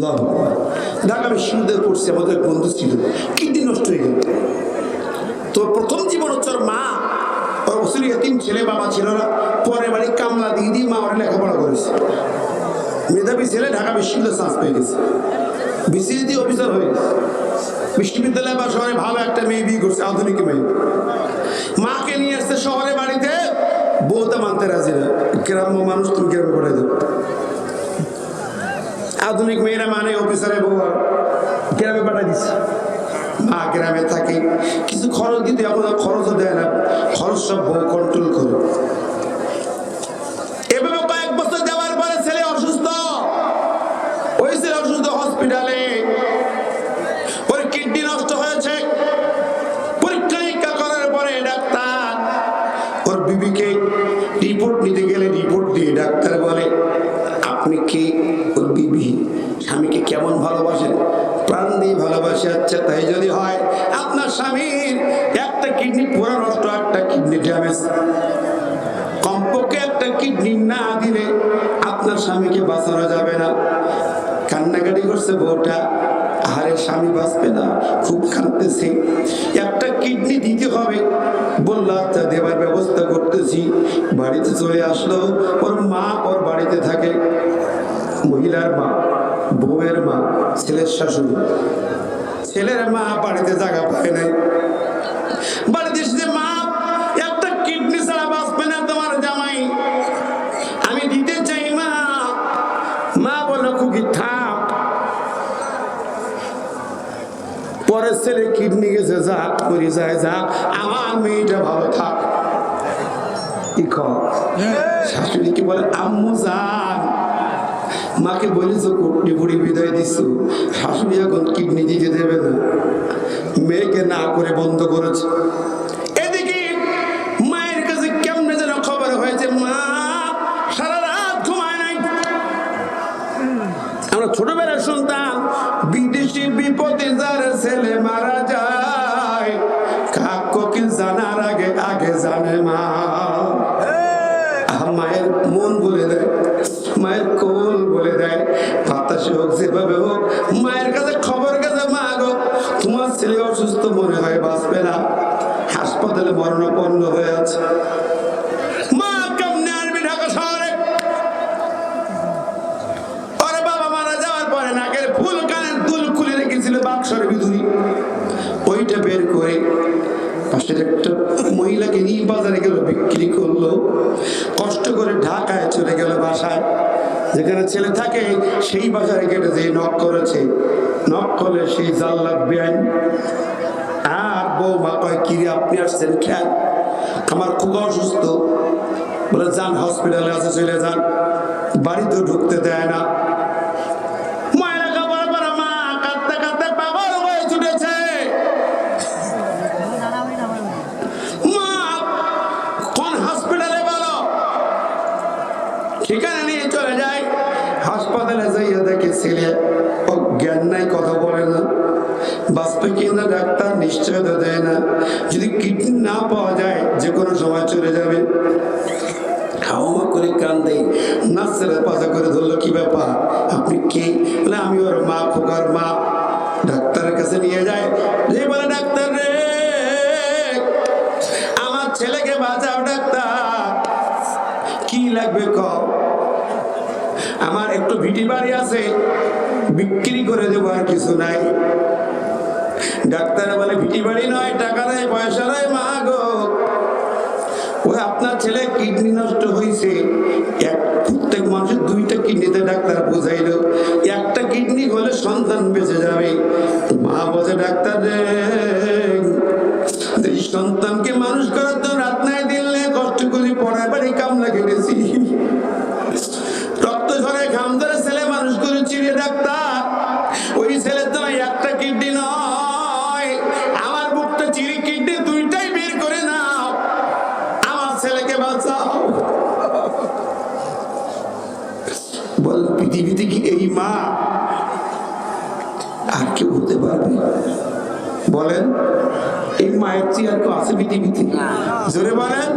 আকবার। ঢাকা বিশ্ববিদ্যালয়ে পড়ছে, আমাদের বন্ধু ছিল কিডনি নষ্ট হয়ে গেল? তো প্রথম জীবন হচ্ছে মা। ওর অসুরি ছেলে, বাবা ছিল না। পরে বাড়ি কামলা দিয়ে দিয়ে মা ওরা লেখাপড়া করেছে। মেধাবী ছেলে, ঢাকা বিশ্ববিদ্যালয়ে চান্স পেয়ে গেছে। বিসিএসডি অফিসার হয়ে বিশ্ববিদ্যালয় বা শহরে ভালো একটা মেয়ে বিয়ে করছে, আধুনিক মেয়ে। মাকে নিয়ে আসছে শহরে বাড়িতে। বউটা মানতে রাজি না। গ্রাম্য মানুষ তুমি গ্রামে পাঠাই দেবো আধুনিক মেয়েরা মানে অফিসারে বউ গ্রামে পাঠাই দিচ্ছে মা গ্রামে থাকে, কিছু খরচ দিতে আর খরচও দেয় না, খরচ সব বউ কন্ট্রোল করে এভাবে কয়েক বছর যাওয়ার পরে ছেলে অসুস্থ ওই ছেলে অসুস্থ হসপিটালে ওর কিডনি নষ্ট হয়েছে পরীক্ষা নিরীক্ষা করার পরে ডাক্তার ওর বিবিকে রিপোর্ট নিতে গেলে রিপোর্ট দিয়ে ডাক্তার বলে আপনি কি? বিবি স্বামীকে কেমন ভালোবাসেন? প্রাণ দিয়ে ভালোবাসে আচ্ছা তাই যদি হয়, আপনার স্বামীর একটা কিডনি পুরো নষ্ট একটা কিডনি ড্যামেজ। কমপক্ষে একটা কিডনি না দিলে আপনার স্বামীকে বাঁচানো যাবে না। কান্নাকাটি করছে বউটা, আহারে, স্বামী বাঁচবে না, খুব কাঁদতেছে। একটা কিডনি দিতে হবে। বলল আচ্ছা দেবার ব্যবস্থা করতেছি। বাড়িতে চলে আসলো, ওর মা ওর বাড়িতে থাকে। বউয়ের মা ছেলের শাশুড়ি। ছেলের মা বাড়িতে জায়গা পায় নাই। বাড়িতে মা একটা কিডনি ছাড়া বাঁচবে না তোমার জামাই। আমি দিতে চাই মা। মা বলো খুকি থাক। পরের ছেলে কিডনি গেছে যা করে যায় যা আমার মেয়েটা ভালো থাক। কি কর শাশুড়ি কি বলে আম্মু যান মাকে বলেছ কুটনি বুড়ি বিদায় দিচ্ছ শাশুড়ি এখন কিডনি দিতে দেবে না। মেয়েকে না করে বন্ধ করেছে। এদিকে মায়ের কাছে কেমনে যেন খবর হয়েছে, মা সারা রাত ঘুমায় নাই। আমরা ছোটবেলায় শুনতাম বিদেশি বিপদে যার ছেলে মারা ছেলে অসুস্থ, মনে হয় বাঁচবে না। হাসপাতালে মরণাপন্ন হয়ে আছে। ঢাকা শহরে? বাবা, মারা যাওয়ার পরে দুল খুলে রেখেছিল বাক্সর ওইটা বের করে মহিলাকে নিয়ে বাজারে বিক্রি করল। কষ্ট করে ঢাকায় চলে গেল বাসায়। যেখানে ছেলে থাকে, সেই বাজারে কেটে যে নক করেছে নক সেই সেই লাগবে আর বৌমা কয় কিরে আপনি আসছেন খেয়াল আমার খুব অসুস্থ। বলে, যান হসপিটালে আছে, চলে যান। বাড়িতে ঢুকতে দেয় না। চলে যাবে। হাওয়া করে কান্দে নাচের পাশা করে ধরলো, কি ব্যাপার? আপনি কে? বলে, আমি ওর মা, খোকার মা। ডাক্তারের কাছে নিয়ে যায়। বলে, ডাক্তার রে, আমার ছেলেকে বাঁচাও ডাক্তার। কি লাগবে কও আমার একটু ভিটি বাড়ি আছে, বিক্রি করে দেবো আর কিছু নাই। ডাক্তার বলে, ভিটি বাড়ি নয় নষ্ট হয়েছে এক প্রত্যেক মানুষের দুইটা কিডনিতে ডাক্তার বোঝাইল, একটা কিডনি হলে সন্তান বেঁচে যাবে। মা বোঝে ডাক্তার সন্তান ছেলেকে বাঁচাও। বল পৃথিবীতে কি এই মা আর কেউ হতে পারবে? বলেন এই মায়ের চেয়ে আর কেউ আছে পৃথিবীতে? জোরে বলেন।